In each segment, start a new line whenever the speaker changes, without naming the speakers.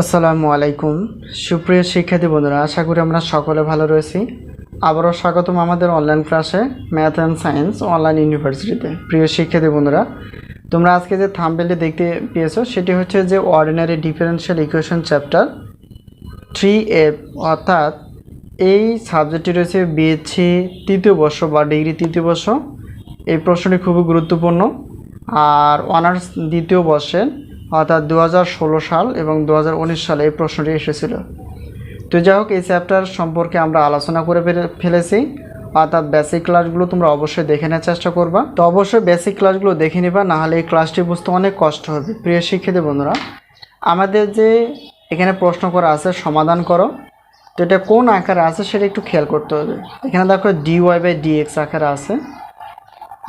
আসসালামু আলাইকুম। সুপ্রিয় শিক্ষার্থী বন্ধুরা, আশা করি আমরা সকলে ভালো রয়েছি। আবারও স্বাগতম আমাদের অনলাইন ক্লাসে ম্যাথ অ্যান্ড সায়েন্স অনলাইন ইউনিভার্সিটিতে প্রিয় শিক্ষার্থী বন্ধুরা, তোমরা আজকে যে থাম্বেলটি দেখতে পেয়েছ, সেটি হচ্ছে যে ordinary differential equation chapter three F অর্থাৎ এই সাবজেক্টটি রয়েছে বিএসসি তৃতীয় বর্ষ বা ডিগ্রি তৃতীয় বর্ষ। এই প্রশ্নটি খুবই গুরুত্বপূর্ণ। আর অনার্স দ্বিতীয় বর্ষের অর্থাৎ দু হাজার ষোলো সাল এবং দু হাজার উনিশ সালে এই প্রশ্নটি এসেছিল। তো যাই হোক, এই চ্যাপ্টার সম্পর্কে আমরা আলোচনা করে ফেলে- ফেলেছি। অর্থাৎ বেসিক ক্লাসগুলো তোমরা অবশ্যই দেখে নেওয়ার চেষ্টা করবা। তো অবশ্যই বেসিক ক্লাসগুলো দেখে নিবা নাহলে এই ক্লাসটি বুঝতে অনেক কষ্ট হবে। প্রিয় শিক্ষার্থী বন্ধুরা, আমাদের যে এখানে প্রশ্ন করা আছে, সমাধান করো। তো এটা কোন আকারে আছে সেটা একটু খেয়াল করতে হবে। এখানে দেখো ডিওয়াই বাই ডি এক্স আকারে আছে।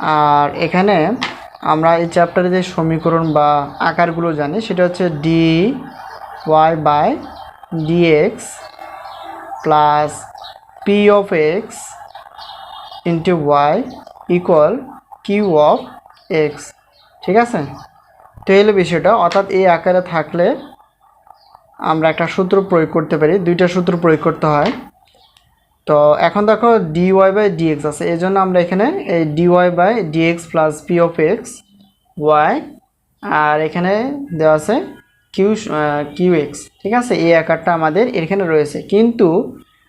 আর এখানে আমরা এই চ্যাপ্টারে যে সমীকরণ বা আকারগুলো জানি, সেটা হচ্ছে D Y by D X plus P of X into Y equal Q of X ঠিক আছে? তো এই বিষয়টা। অর্থাৎ এই আকারে থাকলে আমরা একটা সূত্র প্রয়োগ করতে পারি। দুইটা সূত্র প্রয়োগ করতে হয়। তো এখন দেখো ডিওয়াই বাই ডিএক্স আছে, এই জন্য আমরা এখানে এই D Y by D X plus P of X Y আর এখানে দেওয়া আছে কিউ কিউ এক্স ঠিক আছে? এই আকারটা আমাদের এখানে রয়েছে। কিন্তু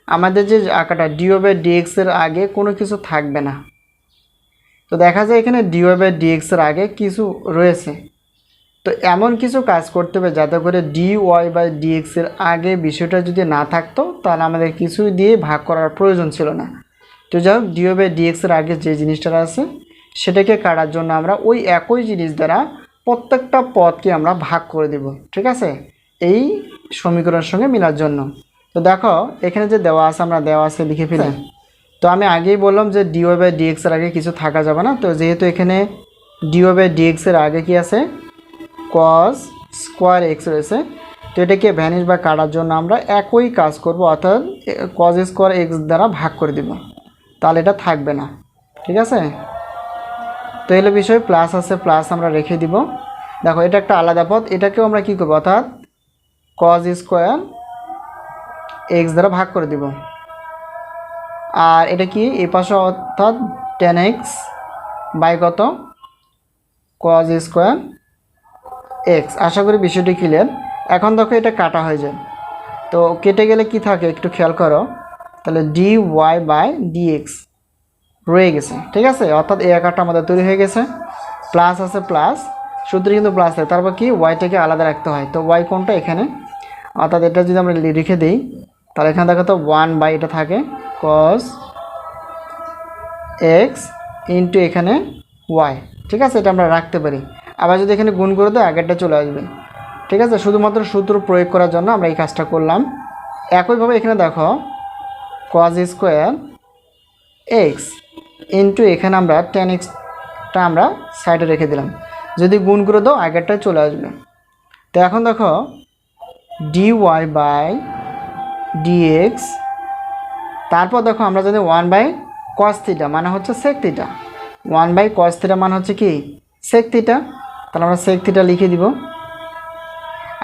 আমাদের যে আকারটা ডিও বাই ডিএক্সের আগে কোনো কিছু থাকবে না। তো দেখা যায় এখানে ডিওয়াই বাই ডিএক্সের আগে কিছু রয়েছে। তো এমন কিছু কাজ করতে হবে যাতে করে ডি ওয়াই বাই ডিএক্স এর আগে বিষয়টা যদি না থাকতো তাহলে আমাদের কিছু দিয়ে ভাগ করার প্রয়োজন ছিল না। তো যাই হোক ডিও বাই ডিএক্স এর আগে যে জিনিসটা আছে সেটাকে কাটার জন্য আমরা ওই একই জিনিস দ্বারা প্রত্যেকটা পদকে আমরা ভাগ করে দেব ঠিক আছে? এই সমীকরণের সঙ্গে মেলার জন্য। তো দেখো এখানে যে দেওয়া আছে আমরা দেওয়া আছে লিখে ফেলি। তো আমি আগেই বললাম যে ডিওয়াই বাই ডিএক্স এর আগে কিছু থাকা যাবে না তো যেহেতু এখানে ডিওয়াই বাই ডিএক্স এর আগে কি আছে কস স্কোয়ার এক্স রয়েছে। তো এটাকে ভ্যানিশ বা কাটার জন্য আমরা একই কাজ করব, অর্থাৎ কজ স্কোয়ার এক্স দ্বারা ভাগ করে দিব। তাহলে এটা থাকবে না। ঠিক আছে? তো এলো বিষয় প্লাস আছে প্লাস আমরা রেখে দিব। দেখো, এটা একটা আলাদা পথ। এটাকেও আমরা কী করব, অর্থাৎ কজ স্কোয়ার এক্স দ্বারা ভাগ করে দিব। আর এটা কি? এই পাশে অর্থাৎ টেন এক্স বাই কত? কজ স্কোয়ার এক্স আশা করি বিষয়টি ক্লিয়ার এখন দেখো এটা কাটা হয়ে যায়। তো কেটে গেলে কি থাকে একটু খেয়াল করো। তাহলে D Y by D X রয়ে গেছে, ঠিক আছে? অর্থাৎ এই আকারটা আমাদের তৈরি হয়ে গেছে। প্লাস আছে প্লাস সূত্রে কিন্তু প্লাস থাকে তারপর কি? ওয়াইটাকে আলাদা রাখতে হয়। তো ওয়াই কোনটা? এখানে। অর্থাৎ এটা যদি আমরা লিখে দিই, তাহলে এখানে দেখো তো ওয়ান বাই এটা থাকে। কস এক্স ইন্টু এখানে ওয়াই ঠিক আছে? এটা আমরা রাখতে পারি। আবার যদি এখানে গুণ করে দেয় আগেরটা চলে আসবে। ঠিক আছে? শুধুমাত্র সূত্র প্রয়োগ করার জন্য আমরা এই কাজটা করলাম। একইভাবে এখানে দেখো কজ স্কোয়ার এক্স ইন্টু এখানে আমরা টেন এক্সটা আমরা সাইডে রেখে দিলাম। যদি গুণ করে দাও, আগেরটাই চলে আসবে। তো এখন দেখো ডি ওয়াই বাই ডিএক্স তারপর দেখো আমরা যদি ওয়ান বাই কস থিটা মানে হচ্ছে sec theta one by cos theta মানে হচ্ছে কি? সেক থিটা তাহলে আমরা সেক থিটা লিখে দিব।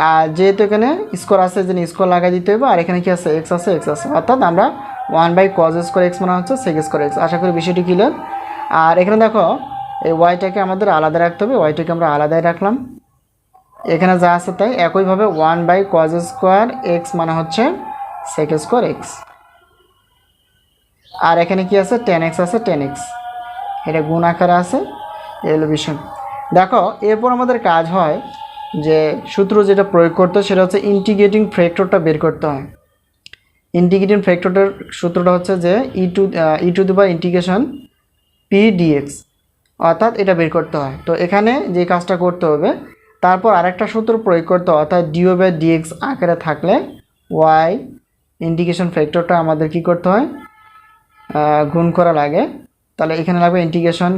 আর যেহেতু এখানে স্কোর আছে যে স্কোর লাগাই দিতে হবে আর এখানে কি আছে? এক্স আছে এক্স আছে। অর্থাৎ আমরা one by cos square X মানে হচ্ছে সেক স্কোয়ার এক্স আশা করি বিষয়টি ক্লিয়ার আর এখানে দেখো, এই ওয়াইটাকে আমাদের আলাদা রাখতে হবে। ওয়াইটাকে আমরা আলাদাই রাখলাম। এখানে যা আছে তাই। একইভাবে one by cos square X মানে হচ্ছে সেক স্কোয়ার এক্স আর এখানে কি আছে? টেন এক্স আছে টেন এক্স এটা গুণ আকারে আছে। হলো বিষয়। দেখো, এরপর আমাদের কাজ হয় যে সূত্র যেটা প্রয়োগ করতে সেটা হচ্ছে ইন্টিগ্রেটিং ফ্যাক্টরটা বের করতে হয়। ইন্টিগ্রেটিং ফ্যাক্টরটার সূত্রটা হচ্ছে যে ই টু ই টু দি বা ইন্টিগ্রেশন পি ডিএক্স অর্থাৎ এটা বের করতে হয়। তো এখানে যে কাজটা করতে হবে, তারপর আরেকটা সূত্র প্রয়োগ করতে হয়, অর্থাৎ ডিও বাই ডিএক্স আকারে থাকলে ওয়াই ইন্টিগ্রেশন ফ্যাক্টরটা আমাদের কি করতে হয় গুণ করা লাগে। তাহলে এখানে লাগবে integration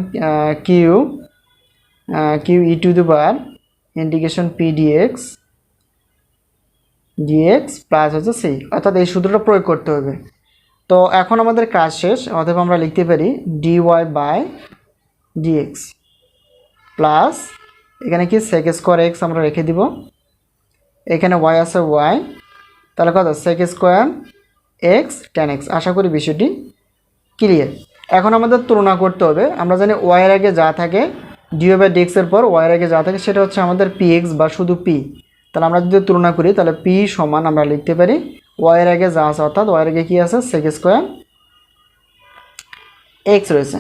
Q Q E to the bar integration P D X D X plus হচ্ছে সি অর্থাৎ এই সূত্রটা প্রয়োগ করতে হবে। তো এখন আমাদের কাজ শেষ, অথবা আমরা লিখতে পারি D Y by D X plus এখানে কি সেক স্কোয়ার এক্স আমরা রেখে দিব। এখানে ওয়াই আছে ওয়াই তাহলে কত? Sec square X tan X আশা করি বিষয়টি ক্লিয়ার এখন আমাদের তুলনা করতে হবে। আমরা জানি ওয়াইয়ের আগে যা থাকে ডিও বাই ডিএক্সের পর ওয়াইয়ের আগে যা থাকে সেটা হচ্ছে আমাদের পি এক্স বা শুধু পি তাহলে আমরা যদি তুলনা করি, তাহলে পি সমান আমরা লিখতে পারি ওয়াইয়ের আগে যা আছে অর্থাৎ ওয়াইয়ের আগে কী আছে? সেক স্কোয়ার এক্স রয়েছে।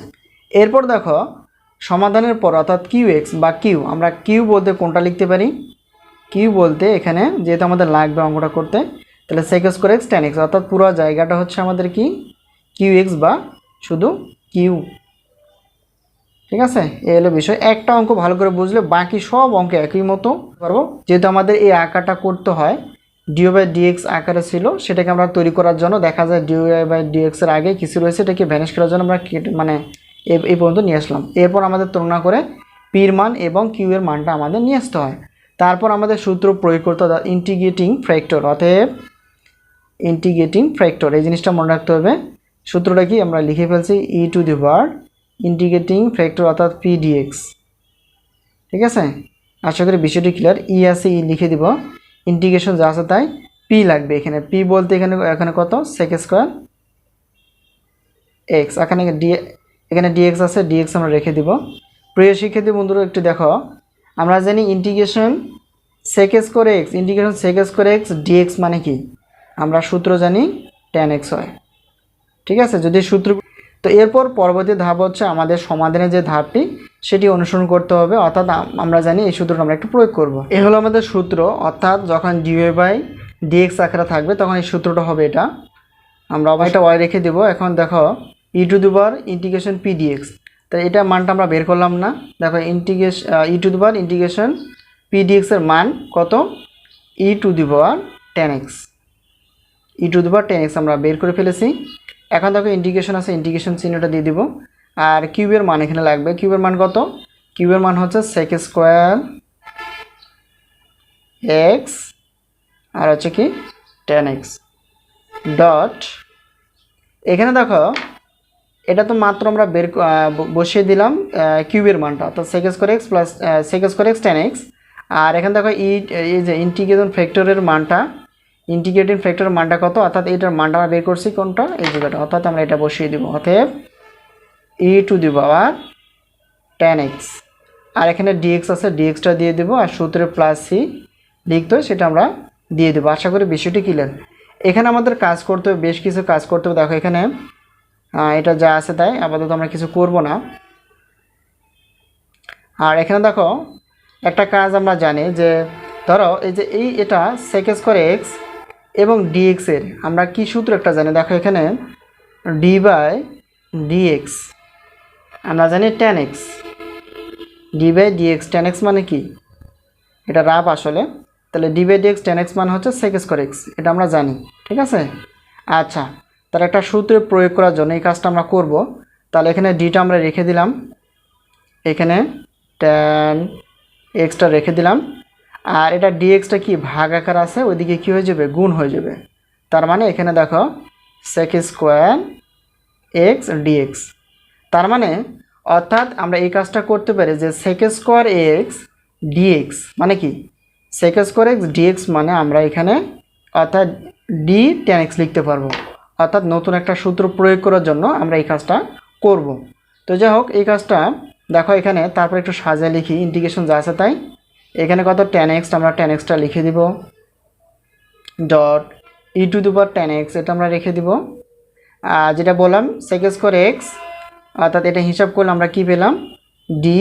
এরপর দেখো, সমাধানের পর অর্থাৎ কিউ এক্স বা কিউ আমরা কিউ বলতে কোনটা লিখতে পারি? কিউ বলতে এখানে যেহেতু আমাদের লাগবে অঙ্কটা করতে, তাহলে sec square X tan X অর্থাৎ পুরো জায়গাটা হচ্ছে আমাদের কি? কিউ এক্স বা শুধু কিউ ঠিক আছে? এ হলো বিষয়। একটা অঙ্ক ভালো করে বুঝলে বাকি সব অঙ্ক একই মতো। পারব? যেহেতু আমাদের এই আঁকাটা করতে হয় ডিও বাই ডিএক্স আকারে ছিল, সেটাকে আমরা তৈরি করার জন্য দেখা যায় ডিও বাই ডিএক্স এর আগে কিছু রয়েছে, এটাকে ভ্যানিশ করার জন্য আমরা মানে এই পর্যন্ত নিয়ে আসলাম। এরপর আমাদের তুলনা করে পির মান এবং কিউ এর মানটা আমাদের নিয়ে আসতে হয়। তারপর আমাদের সূত্র প্রয়োগ করতে হয় ইন্টিগ্রেটিং ফ্যাক্টর অতএব ইন্টিগ্রেটিং ফ্র্যাক্টর এই জিনিসটা মনে রাখতে হবে। সূত্রটা কি? আমরা লিখে ফেলছি E to the power integrating factor অর্থাৎ পিডিএক্স ঠিক আছে? আশা করি বিষয়টি ক্লিয়ার ই আছে ই লিখে দিব। ইন্টিগ্রেশন যা আছে তাই পি লাগবে এখানে। পি বলতে এখানে এখানে কত? সেক স্কোয়ার এক্স এখানে ডি এখানে ডিএক্স আছে ডিএক্স আমরা রেখে দিব। প্রিয় শিক্ষার্থী বন্ধুরা, একটু দেখো। আমরা জানি integration sec square X integration sec square X D X মানে কি? আমরা সূত্র জানি টেন এক্স হয়। ঠিক আছে? যদি সূত্র তো এরপর পরবর্তী ধাপ হচ্ছে আমাদের সমাধানের যে ধাপটি, সেটি অনুসরণ করতে হবে। অর্থাৎ আমরা জানি এই সূত্রটা আমরা একটু প্রয়োগ করব। এ হলো আমাদের সূত্র। অর্থাৎ যখন ডিওয়ে বাই ডিএক্স আকারে থাকবে, তখন এই সূত্রটা হবে এটা। আমরা আবার এটা ওয়াই রেখে দেবো। এখন দেখো ই টু দুবার ইন্টিগ্রেশন পি ডিএক্স তো এটা মানটা আমরা বের করলাম না। দেখো ইন্টিগ্রেশন ই টু দুবার ইন্টিগ্রেশন পি ডিএক্সের মান কত? E to the power tan X E to the power tan X আমরা বের করে ফেলেছি। এখন দেখো ইন্ডিকেশন আছে ইন্টিগ্রেশন চিহ্নটা দিয়ে দিব। আর কিউবের মান এখানে লাগবে। কিউবের মান কত? কিউবের মান হচ্ছে সেক স্কোয়ার এক্স আর হচ্ছে কি টেন এক্স ডট এখানে দেখো, এটা তো মাত্র আমরা বের বসিয়ে দিলাম কিউবের মানটা। অর্থাৎ sec square X plus sec square X tan X আর এখানে দেখো ই এই যে ইন্টিগ্রেশন ফ্যাক্টরের মানটা ইন্টিগ্রেটিং ফ্যাক্টর মানটা কত? অর্থাৎ এইটার মানটা আমরা বের করছি কোনটা? এই জায়গাটা অর্থাৎ আমরা এটা বসিয়ে দিব। অতএব E to the power tan X আর এখানে ডিএক্স আছে ডিএক্সটা দিয়ে দেবো। আর সূত্রে প্লাস সি লিখতে সেটা আমরা দিয়ে দেবো। আশা করি বিষয়টি ক্লিয়ার এখানে আমাদের কাজ করতে হবে, বেশ কিছু কাজ করতে হবে। দেখো, এখানে এটা যা আছে তাই। আপাতত আমরা কিছু করব না। আর এখানে দেখো, একটা কাজ আমরা জানি যে, ধরো, এই যে এই, এটা সেকেস করে এক্স এবং ডিএক্স এর। আমরা কি সূত্র একটা জানি? দেখো এখানে ডি বাই ডিএক্স আমরা জানি tan X D by D X tan X মানে কি? এটা রাফ আসলে। তাহলে D by D X tan X মানে হচ্ছে সেকেস করে এক্স এটা আমরা জানি। ঠিক আছে? আচ্ছা তার একটা সূত্রে প্রয়োগ করার জন্য এই কাজটা আমরা করব। তাহলে এখানে ডিটা আমরা রেখে দিলাম। এখানে টেন এক্সটা রেখে দিলাম। আর এটা ডিএক্সটা কি? ভাগ আকার আছে, ওইদিকে কী হয়ে যাবে? গুণ হয়ে যাবে। তার মানে এখানে দেখো সেক স্কোয়ার এক্স ডিএক্স তার মানে অর্থাৎ আমরা এই কাজটা করতে পারি যে সেক স্কোয়ার এক্স ডিএক্স মানে কি? সেক স্কোয়ার এক্স ডিএক্স মানে আমরা এখানে, অর্থাৎ ডি টেন এক্স লিখতে পারব। অর্থাৎ নতুন একটা সূত্র প্রয়োগ করার জন্য আমরা এই কাজটা করব। তো যাই হোক, এই কাজটা দেখো এখানে, তারপর একটু সাজিয়ে লিখি ইন্টিগ্রেশন যা আছে তাই। এখানে কত? টেন এক্স আমরা টেন এক্সটা লিখে দিব। ডট ই টু দুবার টেন এক্স এটা আমরা রেখে দিব। আর যেটা বললাম সেক স্কোয়ার এক্স অর্থাৎ এটা হিসাব করলে আমরা কি পেলাম? ডি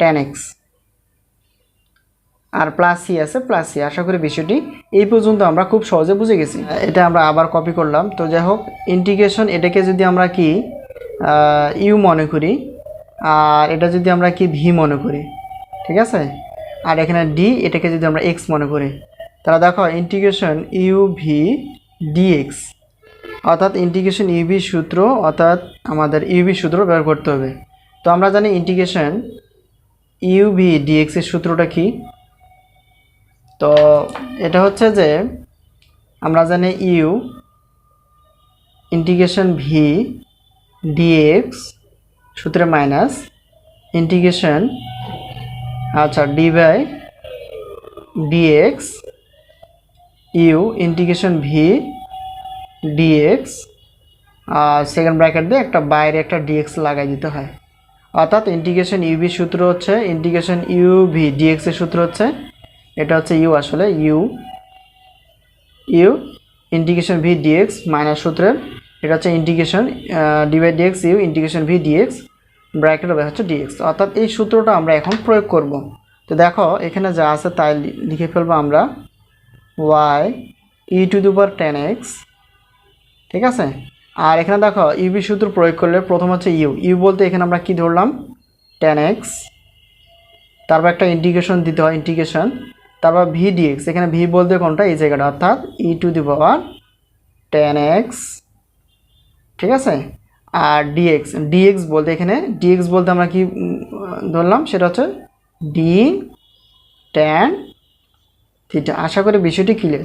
টেন এক্স আর প্লাস সি আছে প্লাস সি আশা করি বিষয়টি এই পর্যন্ত আমরা খুব সহজে বুঝে গেছি। এটা আমরা আবার কপি করলাম। তো যাই হোক ইন্টিগ্রেশন এটাকে যদি আমরা কি ইউ মনে করি আর এটা যদি আমরা কি ভি মনে করি, ঠিক আছে? আর এখানে ডি এটাকে যদি আমরা এক্স মনে করি, তাহলে দেখো ইন্টিগ্রেশন ইউ ভি ডিএক্স অর্থাৎ ইন্টিগ্রেশন ইউবি সূত্র, অর্থাৎ আমাদের ইউবি সূত্র ব্যবহার করতে হবে। তো আমরা জানি ইন্টিগ্রেশন ইউভি ডিএক্স এর সূত্রটা কি? তো এটা হচ্ছে যে আমরা জানি ইউ ইন্টিগ্রেশন ভি ডিএক্স সূত্রে মাইনাস ইন্টিগ্রেশন আচ্ছা D by DX U integration V DX R second bracket দিয়ে একটা বাইরে একটা ডিএক্স লাগাই দিতে হয়। অর্থাৎ ইন্টিগ্রেশন ইউবি সূত্র হচ্ছে ইন্টিগ্রেশন ইউভি ডিএক্স এর সূত্র হচ্ছে, এটা হচ্ছে ইউ আসলে U U integration V DX minus সূত্রের, এটা হচ্ছে integration divide DX U integration V DX bracket হবে হচ্ছে ডিএক্স অর্থাৎ এই সূত্রটা আমরা এখন প্রয়োগ করব। তো দেখো, এখানে যা আছে তাই লিখে ফেলব আমরা Y E to the power tan X ঠিক আছে? আর এখানে দেখো ইউবি সূত্র প্রয়োগ করলে প্রথম হচ্ছে ইউ ইউ বলতে এখানে আমরা কি ধরলাম? টেন এক্স তারপর একটা ইন্টিগ্রেশন দিতে হয় ইন্টিগ্রেশন তারপর ভি ডিএক্স এখানে ভি বলতে কোনটা? এই জায়গাটা। অর্থাৎ E to the power tan X ঠিক আছে? আর ডিএক্স ডিএক্স বলতে এখানে ডিএক্স বলতে আমরা কি ধরলাম? সেটা হচ্ছে ডি ট্যান থিটা আশা করি বিষয়টি ক্লিয়ার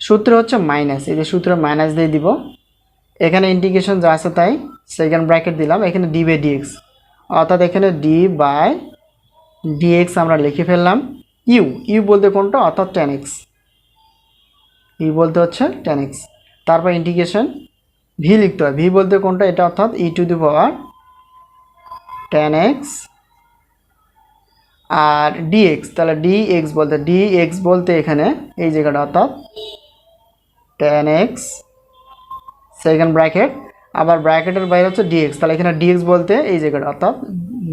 সূত্র হচ্ছে মাইনাস এই যে সূত্র মাইনাস দিয়ে দিব। এখানে ইন্টিগ্রেশন যা আছে তাই সেকেন্ড ব্র্যাকেট দিলাম। এখানে ডি বাই ডিএক্স অর্থাৎ এখানে ডি বাই ডিএক্স আমরা লিখে ফেললাম ইউ ইউ বলতে কোনটা? অর্থাৎ টেন এক্স ইউ বলতে হচ্ছে টেন এক্স তারপর ইন্টিগ্রেশন ভি লিখতে হয়। ভি বলতে কোনটা? এটা অর্থাৎ E to the power tan X R dx তাহলে ডিএক্স বলতে ডিএক্স বলতে এখানে এই জায়গাটা অর্থাৎ টেন এক্স সেকেন্ড ব্র্যাকেট আবার ব্র্যাকেটের বাইরে হচ্ছে ডিএক্স তাহলে এখানে ডিএক্স বলতে এই জায়গাটা অর্থাৎ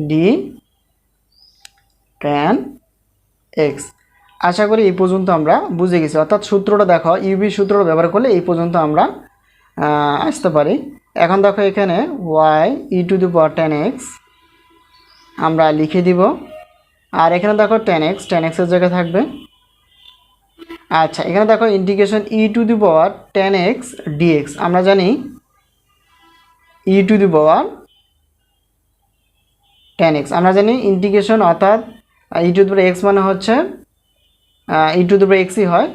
ডি টেন এক্স আশা করি এই পর্যন্ত আমরা বুঝে গেছি। অর্থাৎ সূত্রটা দেখো ইউবি সূত্রটা ব্যবহার করলে এই পর্যন্ত আমরা আসতে পারি। এখন দেখো এখানে Y E to the power tan X আমরা লিখে দিব। আর এখানে দেখো টেন এক্স টেন এক্সের জায়গায় থাকবে। আচ্ছা এখানে দেখো integration E to the power tan X DX আমরা জানি E to the power tan X আমরা জানি ইন্টিগ্রেশন অর্থাৎ E to the power x মানে হচ্ছে ই টু দি পাওয়ার এক্সই হয়।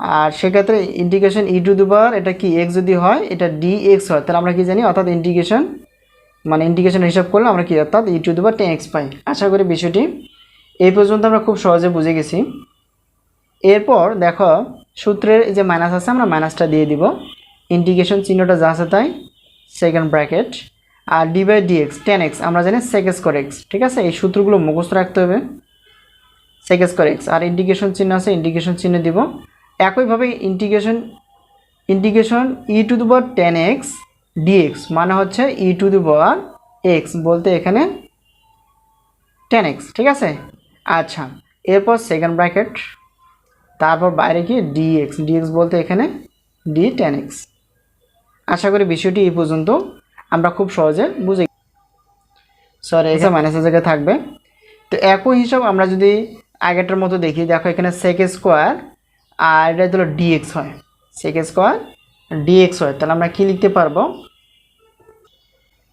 আর সেক্ষেত্রে ইন্টিগ্রেশন ই টু দি পাওয়ার এটা কি এক্স যদি হয়, এটা ডি এক্স হয়। তাহলে আমরা কি জানি? অর্থাৎ ইন্টিগ্রেশন মানে ইন্টিগ্রেশন হিসাব করলে আমরা কি, অর্থাৎ E to the power tan X পাই। আশা করি বিষয়টি এই পর্যন্ত আমরা খুব সহজে বুঝে গেছি। এরপর দেখো, সূত্রের যে মাইনাস আছে, আমরা মাইনাসটা দিয়ে দিব। ইন্টিগ্রেশন চিহ্নটা যা আছে তাই second bracket R D by DX tan X আমরা জানি সেকেস করে এক্স ঠিক আছে? এই সূত্রগুলো মুখস্থ রাখতে হবে। সেকেস করে এক্স আর ইন্টিগ্রেশন চিহ্ন আছে ইন্টিগ্রেশন চিহ্ন দিব। একইভাবে integration integration E to the power tan X DX মানে হচ্ছে ই টু দি পাওয়ার এক্স বলতে এখানে টেন এক্স ঠিক আছে? আচ্ছা এরপর সেকেন্ড ব্র্যাকেট তারপর বাইরে কি ডিএক্স ডিএক্স বলতে এখানে ডি টেন এক্স আশা করি বিষয়টি এই পর্যন্ত, আমরা খুব সহজে বুঝে সরি এখানে মাইনাসের জায়গায় থাকবে। তো একই হিসাব আমরা যদি আগেরটার মতো দেখি, দেখো এখানে সেক স্কোয়ার আর এটা হলো ডিএক্স হয়। সেক স্কোয়ার ডিএক্স হয়। তাহলে আমরা কি লিখতে পারব?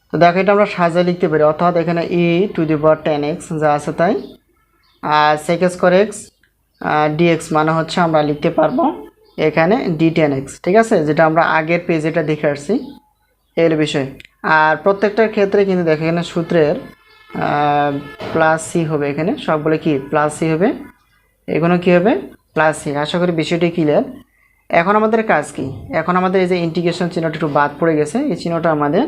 তো দেখো, এটা আমরা সাজা লিখতে পারি। অর্থাৎ এখানে E to the power tan X যা আছে তাই। আর সেক স্কোয়ার এক্স ডিএক্স মানে হচ্ছে আমরা লিখতে পারব এখানে ডি টেন এক্স ঠিক আছে? যেটা আমরা আগের পেজে এটা দেখে আসছি হলো বিষয়। আর প্রত্যেকটার ক্ষেত্রে কিন্তু দেখো, এখানে সূত্রের প্লাস সি হবে এখানে। সবগুলো কি? প্লাস সি হবে। এগুলো কি হবে? প্লাস সি আশা করি বিষয়টি ক্লিয়ার এখন আমাদের কাজ কি? এখন আমাদের এই যে ইন্টিগ্রেশন চিহ্নটা একটু বাদ পড়ে গেছে, এই চিহ্নটা আমাদের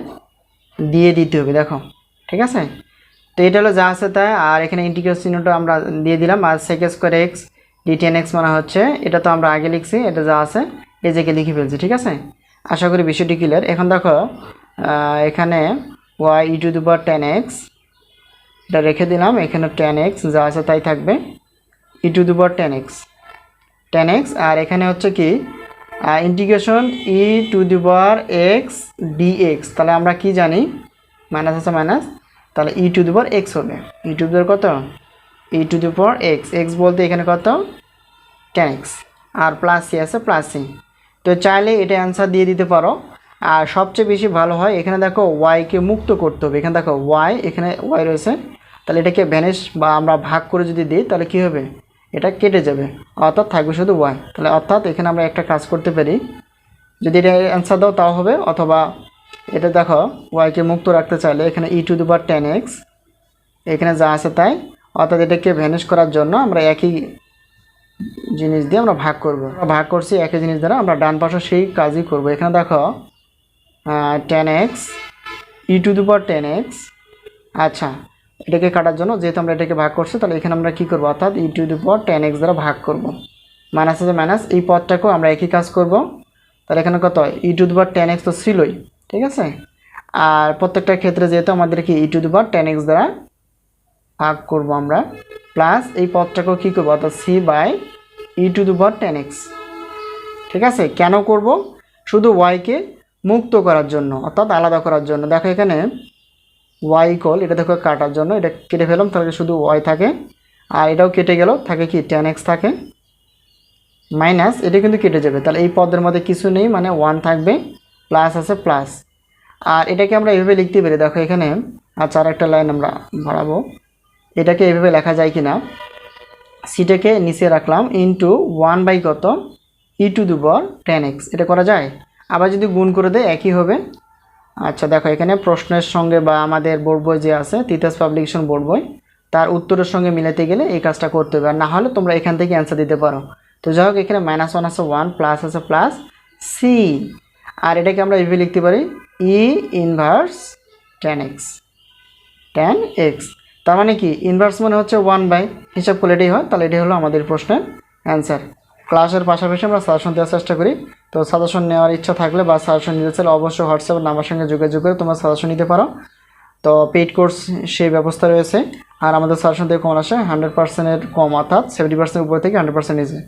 দিয়ে দিতে হবে, দেখো, ঠিক আছে? তো এটা হলো যা আছে তাই আর এখানে ইন্টিগ্রেশন চিহ্নটা আমরা দিয়ে দিলাম, আর sec square X D tan X মানে হচ্ছে, এটা তো আমরা আগে লিখছি, এটা যা আছে, এই জায়গায় লিখে ফেলছি, ঠিক আছে? আশা করি বিষয়টি ক্লিয়ার এখন দেখো এখানে Y E to the tan X এটা রেখে দিলাম, এখানে টেন এক্স যা আছে তাই থাকবে E to the tan X tan X আর এখানে হচ্ছে কি integration E to the power X D X তাহলে আমরা কি জানি? মাইনাস আছে মাইনাস তাহলে ই টু দি পাওয়ার এক্স হবে। ই টু দি কত? E to the power X X বলতে এখানে কত? টেন এক্স আর প্লাস সি আছে প্লাস সি তো চাইলে এটা অ্যান্সার দিয়ে দিতে পারো। আর সবচেয়ে বেশি ভালো হয়, এখানে দেখো ওয়াইকে মুক্ত করতে হবে। এখানে দেখো ওয়াই এখানে ওয়াই রয়েছে। তাহলে এটাকে ভ্যানিশ বা আমরা ভাগ করে যদি দিই, তাহলে কী হবে? এটা কেটে যাবে। অর্থাৎ থাকবে শুধু ওয়াই তাহলে অর্থাৎ এখানে আমরা একটা কাজ করতে পারি। যদি এটা অ্যান্সার দাও তাও হবে, অথবা এটা দেখো ওয়াইকে মুক্ত রাখতে চাইলে এখানে E to the power tan X এখানে যা আছে তাই। অর্থাৎ এটাকে ভ্যানিশ করার জন্য আমরা একই জিনিস দিয়ে আমরা ভাগ করব। ভাগ করছি একই জিনিস দ্বারা, আমরা ডান পাশে সেই কাজই করব। এখানে দেখো টেন এক্স ই টু দু পাওয়ার টেন এক্স আচ্ছা এটাকে কাটার জন্য, যেহেতু আমরা এটাকে ভাগ করছি, তাহলে এখানে আমরা কী করব? অর্থাৎ ই টু দু পাওয়ার টেন এক্স দ্বারা ভাগ করব। মাইনাস আছে মাইনাস এই পদটাকেও আমরা একই কাজ করব। তাহলে এখানে কত? ই টু দু পাওয়ার টেন এক্স তো ছিলই, ঠিক আছে? আর প্রত্যেকটা ক্ষেত্রে যেহেতু আমাদেরকে ই টু দু পাওয়ার টেন এক্স দ্বারা ভাগ করব আমরা প্লাস এই পদটাকেও কী করব? অর্থাৎ সি বাই ই টু দু পাওয়ার টেন এক্স ঠিক আছে? কেন করব? শুধু ওয়াইকে মুক্ত করার জন্য, অর্থাৎ আলাদা করার জন্য। দেখো এখানে ওয়াই কল এটা দেখো কাটার জন্য, এটা কেটে ফেলাম তাহলে শুধু ওয়াই থাকে। আর এটাও কেটে গেল, থাকে কি টেন এক্স থাকে। মাইনাস এটা কিন্তু কেটে যাবে, তাহলে এই পদের মধ্যে কিছু নেই মানে ওয়ান থাকবে প্লাস আছে প্লাস আর এটাকে আমরা এইভাবে লিখতে পারি, দেখো এখানে আর একটা লাইন আমরা বাড়াবো। এটাকে এইভাবে লেখা যায় কি না সিটাকে নিচে রাখলাম ইন্টু ওয়ান বাই কত? ই টু দু বর টেন এক্স এটা করা যায়? আবার যদি গুণ করে দেয়, একই হবে। আচ্ছা দেখো, এখানে প্রশ্নের সঙ্গে বা আমাদের বোর্ড বই যে আছে, তিতাস পাবলিকেশন বোর্ড বই, তার উত্তরের সঙ্গে মিলাতে গেলে এই কাজটা করতে হবে। আর না হলে তোমরা এখান থেকে অ্যান্সার দিতে পারো। তো যাই হোক, এখানে মাইনাস ওয়ান আছে ওয়ান প্লাস আছে প্লাস সি আর এটাকে আমরা এইভাবে লিখতে পারি E inverse tan X tan X তার মানে কি? ইনভার্স মানে হচ্ছে ওয়ান বাই হিসাব করলে এটাই হয়, তাহলে এটাই হলো আমাদের প্রশ্নের অ্যান্সার ক্লাসের পাশাপাশি আমরা সাজেশন দেওয়ার চেষ্টা করি। তো সাজেশন নেওয়ার ইচ্ছা থাকলে বা সাজেশন নিতে চাইলে অবশ্যই হোয়াটসঅ্যাপ নাম্বার সঙ্গে যোগাযোগ করে তোমরা সাজেশন নিতে পারো। তো পেইড কোর্স সেই ব্যবস্থা রয়েছে। আর আমাদের সাজেশন থেকে কম আসে হান্ড্রেড পার্সেন্টের কম, অর্থাৎ সেভেন্টি পার্সেন্ট উপর থেকে হান্ড্রেড পার্সেন্ট নিচে।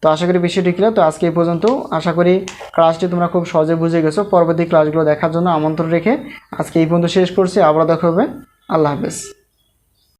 তো আশা করি বিষয়টি ক্লিয়ার তো আজকে এই পর্যন্ত। আশা করি ক্লাসটি তোমরা খুব সহজে বুঝে গেছো। পরবর্তী ক্লাসগুলো দেখার জন্য আমন্ত্রণ রেখে আজকে এই পর্যন্ত শেষ করছি। আবার দেখা হবে। আল্লাহ হাফেজ।